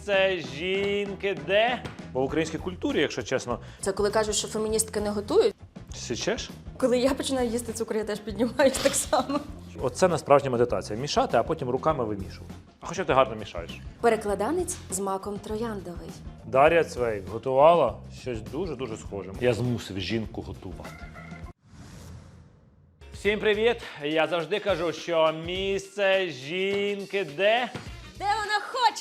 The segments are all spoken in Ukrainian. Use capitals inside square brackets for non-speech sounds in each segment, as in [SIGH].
місце жінки де? Бо в українській культурі, якщо чесно, Це коли кажуть, що феміністки не готують. січеш? Коли я починаю їсти цукор, я теж піднімаюсь так само. Оце насправді медитація. Мішати, а потім руками вимішувати. А хоча ти гарно мішаєш. Перекладанець з маком трояндовий. Дар'я Цвейк готувала щось дуже-дуже схоже. Я змусив жінку готувати. Всім привіт! Я завжди кажу, що місце жінки де?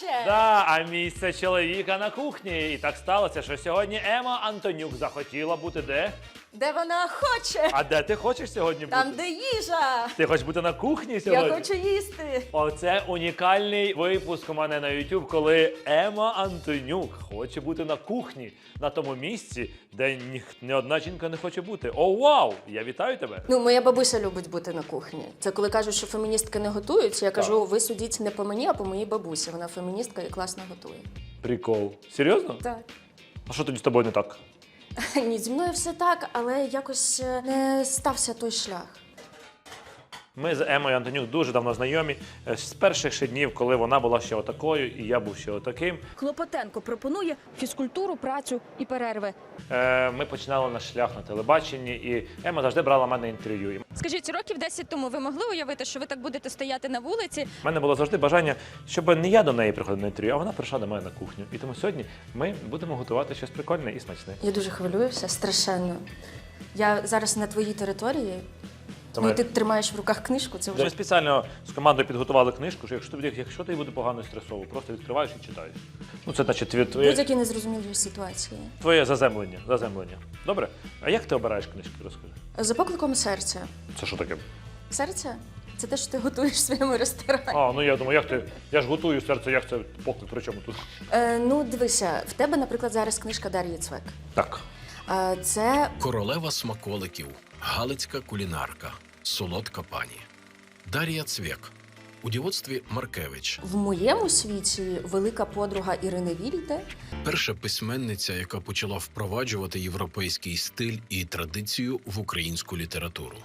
Де? Да, а місце чоловіка на кухні. І так сталося, що сьогодні Ема Антонюк захотіла бути де? Де вона хоче? А де ти хочеш сьогодні бути? Там, де їжа. Ти хочеш бути на кухні сьогодні? Я хочу їсти. Оце унікальний випуск у мене на YouTube, коли Ема Антонюк хоче бути на кухні, на тому місці, де ні, ні одна жінка не хоче бути. О, вау! Я вітаю тебе! Ну, моя бабуся любить бути на кухні. Це коли кажуть, що феміністки не готують. Я кажу, ви судіть не по мені, а по моїй бабусі. Вона феміністка і класно готує. Прикол. Серйозно? Так. А що тоді з тобою не так? Ні, зі мною все так, але якось е, не стався той шлях. Ми з Емою Антонюк дуже давно знайомі е, з перших ще днів, коли вона була ще отакою, і я був ще отаким. Клопотенко пропонує фізкультуру, працю і перерви. Е, Ми починали наш шлях на телебаченні, і Ема завжди брала мене інтерв'ю. Скажіть, років 10 тому ви могли уявити, що ви так будете стояти на вулиці? В мене було завжди бажання, щоб не я до неї приходив на інтерв'ю, а вона прийшла до мене на кухню. І тому сьогодні ми будемо готувати щось прикольне і смачне. Я дуже хвилююся, страшенно. Я зараз на твоїй території. Ну, і ти тримаєш в руках книжку, це вже Ми спеціально з командою підготували книжку, що якщо тобі, якщо тобі буде погано і стресово, просто відкриваєш і читаєш. Ну це значить твоє, твоє, будь-які незрозумілі ситуації. твоє заземлення. заземлення. Добре? А як ти обираєш книжки? Розкажи. За покликом серця. Це що таке? Серце це те, що ти готуєш в своєму ресторані. А, ну я думаю, як ти. Я ж готую серце, як це поклик, при чому тут? Е, ну, дивися, в тебе, наприклад, зараз книжка Дар'ї Цвек. Так. Е, це Королева смаколиків, галицька кулінарка, солодка пані. Дар'я Цвєк. У дівоцтві Маркевич. в моєму світі велика подруга Ірини Вільде. Перша письменниця, яка почала впроваджувати європейський стиль і традицію в українську літературу.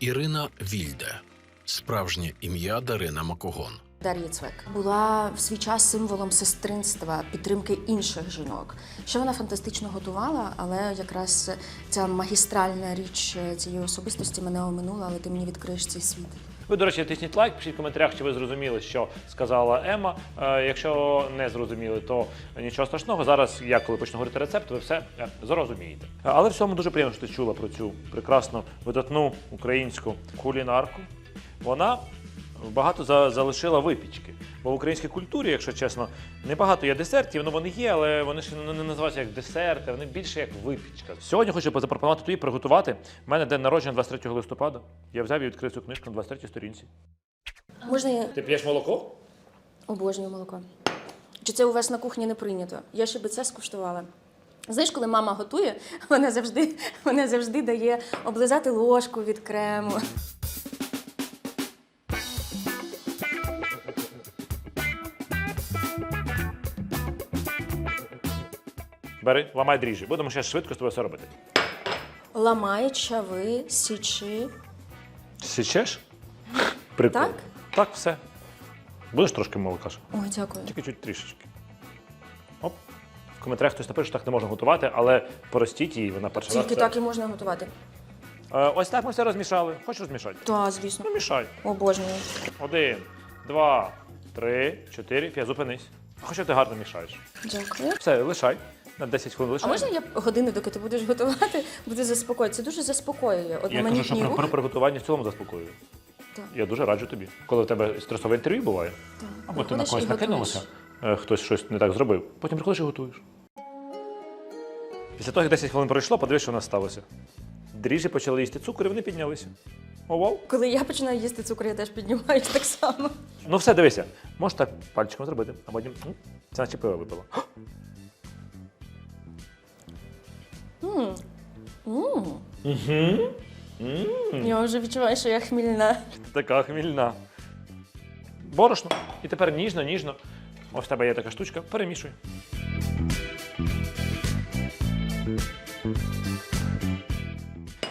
Ірина Вільде. Справжнє ім'я Дарина Макогон. Дар'я Цвек була в свій час символом сестринства, підтримки інших жінок. Що вона фантастично готувала, але якраз ця магістральна річ цієї особистості мене оминула, але ти мені відкриєш цей світ. Ви, до речі, тисніть лайк, пишіть в коментарях, чи ви зрозуміли, що сказала Ема. Е, якщо не зрозуміли, то нічого страшного. Зараз я, коли почну говорити рецепт, ви все е, зрозумієте. Е, Але в цьому дуже приємно, що ти чула про цю прекрасну видатну українську кулінарку. Вона багато за- залишила випічки. Бо в українській культурі, якщо чесно, небагато є десертів, ну вони є, але вони ж не не називаються як десерти, вони більше як випічка. Сьогодні хочу запропонувати тобі приготувати. У мене день народження 23 листопада. Я взяв і відкрив цю книжку на 23 сторінці. Можна я Ти п'єш молоко? обожнюю молоко? Чи це у вас на кухні не прийнято? Я ще би це скуштувала. Знаєш, коли мама готує, [LAUGHS] вона завжди, вона завжди дає облизати ложку від крему. Бери, ламай дріжджі. Будемо ще швидко з тобою все робити. Ламай, чави, січи. Січеш? Прикол. Так? Так, все. Будеш трошки молока? ще? Ой, дякую. Тільки чуть трішечки. Оп. В коментарях хтось напише, що так не можна готувати, але простіть її, вона перший раз. Тільки це- так і можна готувати. Е, ось так ми все розмішали. Хочеш розмішати? Так, звісно. Ну, мішай. Обожнюю. Один, два, три, чотири, п'ять, зупинись. Хоча ти гарно мішаєш. Дякую. Все, лишай. На 10 хвилин А лишай. можна я годину, доки ти будеш готувати, буду заспокоїти? Це дуже заспокоює. Я кажу, Одноманітні що про, рухи. про приготування в цілому заспокоює. Так. Я дуже раджу тобі. Коли в тебе стресове інтерв'ю буває, Так. або ти на когось готуєш. накинулася, е, хтось щось не так зробив, потім приходиш і готуєш. Після того, як 10 хвилин пройшло, подивись, що у нас сталося. Дріжджі почали їсти цукор, і вони піднялися. О, вау. Коли я починаю їсти цукор, я теж піднімаюсь так само. Ну все, дивися. Можеш так пальчиком зробити, а потім м, це наче пиво випило. М. М. Угу. Я вже відчуваю, що я хмільна. Така хмільна. Борошно. І тепер ніжно, ніжно. Ось в тебе є така штучка. Перемішуй.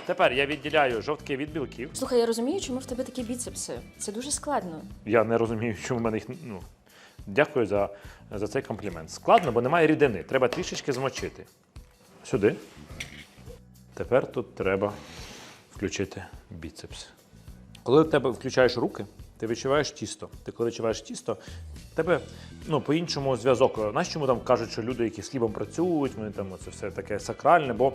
Тепер я відділяю жовтки від білків. Слухай, я розумію, чому в тебе такі біцепси. Це дуже складно. Я не розумію, чому в мене їх. Ну, Дякую за, за цей комплімент. Складно, бо немає рідини. Треба трішечки змочити. Сюди. Тепер тут треба включити біцепс. Коли в тебе включаєш руки, ти відчуваєш тісто. Ти коли відчуваєш тісто, тебе ну, по-іншому зв'язок. Знаєш, чому там кажуть, що люди, які з хлібом працюють, вони там це все таке сакральне, бо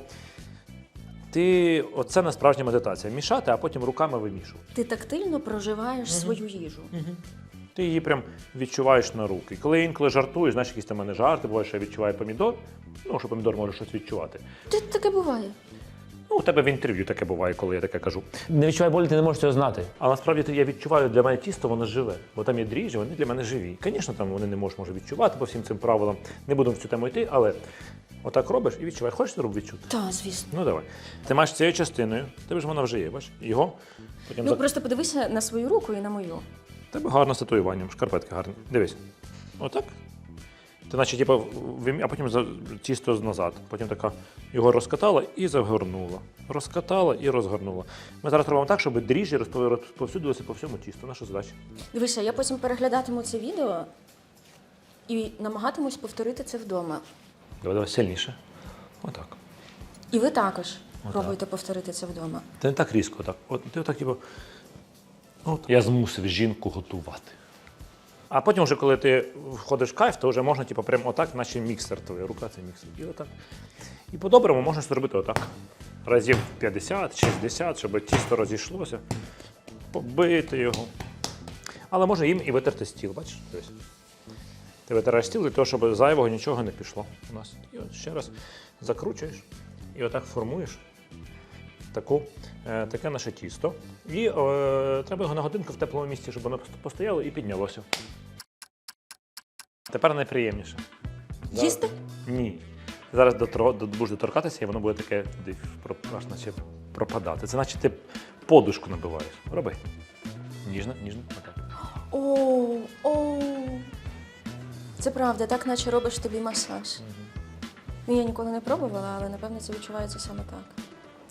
ти оце насправді медитація. Мішати, а потім руками вимішувати. Ти тактильно проживаєш свою їжу. Ти її прям відчуваєш на руки. Коли я інколи жартую, знаєш, якісь там мене жарти, буває, що я відчуваю помідор. Ну, що помідор може щось відчувати. Ти таке буває. Ну, у тебе в інтерв'ю таке буває, коли я таке кажу. Не відчувай болі, ти не можеш цього знати. А насправді я відчуваю для мене тісто, воно живе. Бо там є дріжджі, вони для мене живі. Звісно, там вони не можуть може, відчувати по всім цим правилам. Не будемо в цю тему йти, але отак робиш і відчуваєш. Хочеш рук відчути? Так, звісно. Ну давай. Ти маєш цією частиною, тебе ж вона вже є, бачиш? Його потім Ну зак- просто подивися на свою руку і на мою. Тебе гарно з татуюванням, шкарпетки гарні. Дивись. Отак. Ти наче, типу, вим- а потім тісто назад. Потім така його розкатала і загорнула. Розкатала і розгорнула. Ми зараз робимо так, щоб дріжджі розпов- розповсюдилися по всьому тісту. Наша задача. Дивися, я потім переглядатиму це відео і намагатимусь повторити це вдома. Давай, давай сильніше. Отак. І ви також пробуйте повторити це вдома. Ти не так різко, так. От ти отак, типу. От. Я змусив жінку готувати. А потім, вже, коли ти входиш в кайф, то вже можна, типу, прямо отак, наче міксер твоя рука це міксер. І отак. І по-доброму можна зробити отак. Разів 50-60, щоб тісто розійшлося. Побити його. Але можна їм і витерти стіл, бачиш? Ти витираєш стіл для того, щоб зайвого нічого не пішло у нас. І от ще раз закручуєш і отак формуєш таку, е, таке наше тісто. І е, треба його на годинку в теплому місці, щоб воно постояло і піднялося. Тепер найприємніше. Їсти? Ні. Зараз дотро, до, будеш доторкатися, і воно буде таке аж наче пропадати. Це наче ти подушку набиваєш. Роби. Ніжно, ніжно. Отак. О, о. Це правда, так наче робиш тобі масаж. Ну, я ніколи не пробувала, але напевно це відчувається саме так.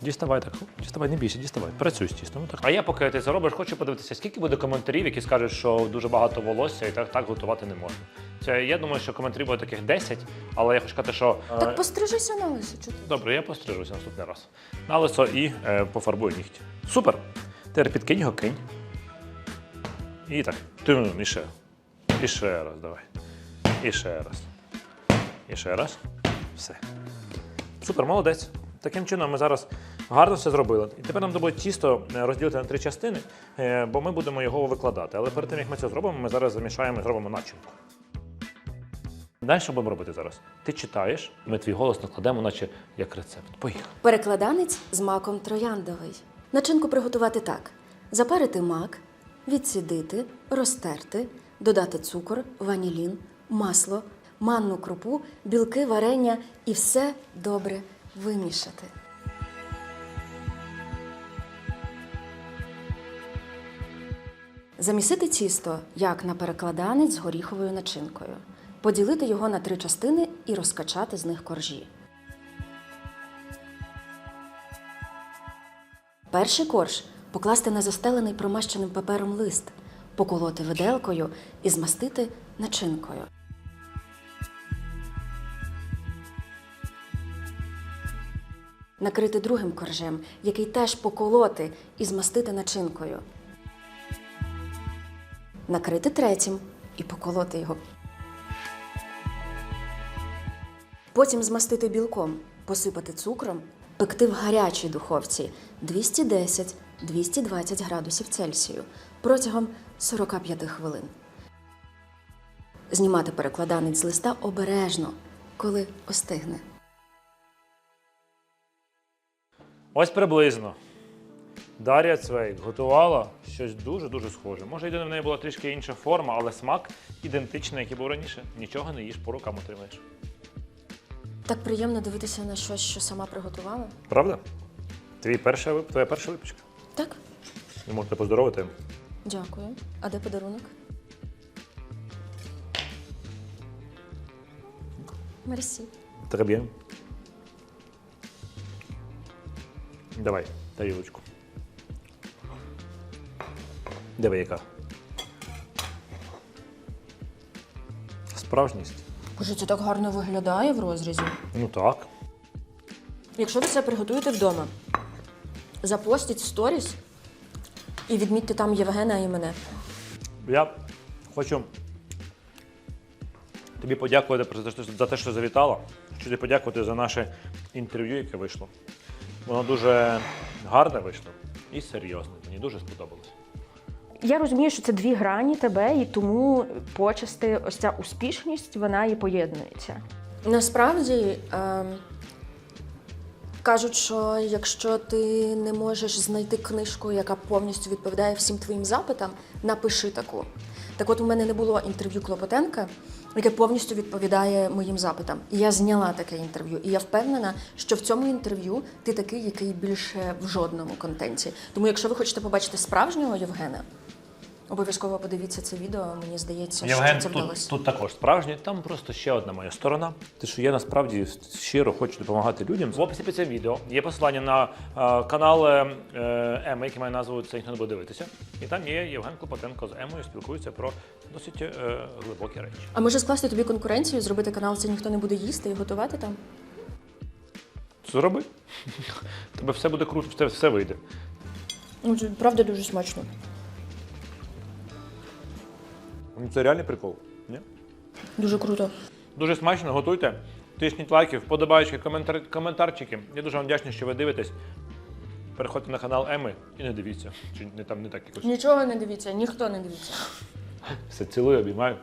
Діставай так. Діставай, не бійся, діставай. Працюй з тістом. Так. А я, поки ти це робиш, хочу подивитися, скільки буде коментарів, які скажуть, що дуже багато волосся і так, так готувати не можна. Це я думаю, що коментарів буде таких 10, але я хочу сказати, що. е, Так пострижися на лису, чути. Добре, я пострижуся наступний раз. На лисо і е, пофарбую нігті. Супер! Тепер підкинь його, кинь. І так. Тюн, і ще. І ще раз, давай. І ще раз. І ще раз. Все. Супер, молодець. Таким чином ми зараз гарно все зробили. І тепер нам треба тісто е, розділити на три частини, е, бо ми будемо його викладати. Але перед тим, як ми це зробимо, ми зараз замішаємо і зробимо начинку. Далі що будемо робити зараз? Ти читаєш, ми твій голос накладемо, наче як рецепт. Поїхали. Перекладанець з маком трояндовий. Начинку приготувати так: запарити мак, відсідити, розтерти, додати цукор, ванілін, масло, манну крупу, білки, варення і все добре вимішати. Замісити тісто, як на перекладанець з горіховою начинкою. Поділити його на три частини і розкачати з них коржі. Перший корж покласти на застелений промащеним папером лист, поколоти виделкою і змастити начинкою. Накрити другим коржем, який теж поколоти і змастити начинкою. Накрити третім і поколоти його. Потім змастити білком, посипати цукром, пекти в гарячій духовці 210-220 градусів Цельсію протягом 45 хвилин. Знімати перекладанець з листа обережно, коли остигне. Ось приблизно. Дар'я Цвейк готувала щось дуже-дуже схоже. Може, єдине в неї була трішки інша форма, але смак ідентичний, який був раніше. Нічого не їш, по рукам отримаєш. Так приємно дивитися на щось, що сама приготувала. Правда? Твій перша, вип- твоя перша випічка. Так, Ви можете поздоровити. дякую. А де подарунок? Мерсі. Très Давай, тарілочку. Диви, яка. справжність. Боже, це так гарно виглядає в розрізі. Ну так. Якщо ви це приготуєте вдома, запостіть в сторіс і відмітьте там Євгена і мене. Я хочу тобі подякувати за те, що- за те, що завітала. Хочу тобі подякувати за наше інтерв'ю, яке вийшло. Воно дуже гарне вийшло і серйозне. Мені дуже сподобалось. Я розумію, що це дві грані тебе, і тому почасти ось ця успішність вона і поєднується. Насправді ем, кажуть, що якщо ти не можеш знайти книжку, яка повністю відповідає всім твоїм запитам, напиши таку. Так от у мене не було інтерв'ю Клопотенка, яке повністю відповідає моїм запитам. І я зняла таке інтерв'ю. І я впевнена, що в цьому інтерв'ю ти такий, який більше в жодному контенті. Тому, якщо ви хочете побачити справжнього Євгена, обов'язково подивіться це відео. Мені здається, Євген що це тут, вдалося. тут також справжній. Там просто ще одна моя сторона. Те, що я насправді щиро хочу допомагати людям. В описі під цим відео є посилання на е, канал е, Еми, який має назву Це ніхто не буде дивитися. І там є Євген Клопотенко з Емою, спілкуються про досить е, глибокі речі. А може скласти тобі конкуренцію, зробити канал Це ніхто не буде їсти і готувати там? Зроби. [LAUGHS] Тебе все буде круто, все, все вийде. Ну, це правда дуже смачно. Ну, Це реальний прикол. Ні? Дуже круто. Дуже смачно, готуйте. Тисніть лайки, вподобайки, коментар... коментарчики. Я дуже вам вдячний, що ви дивитесь. Переходьте на канал Еми і не дивіться. Чи не там не так якось. Нічого не дивіться, ніхто не дивіться. Все цілую, обіймаю.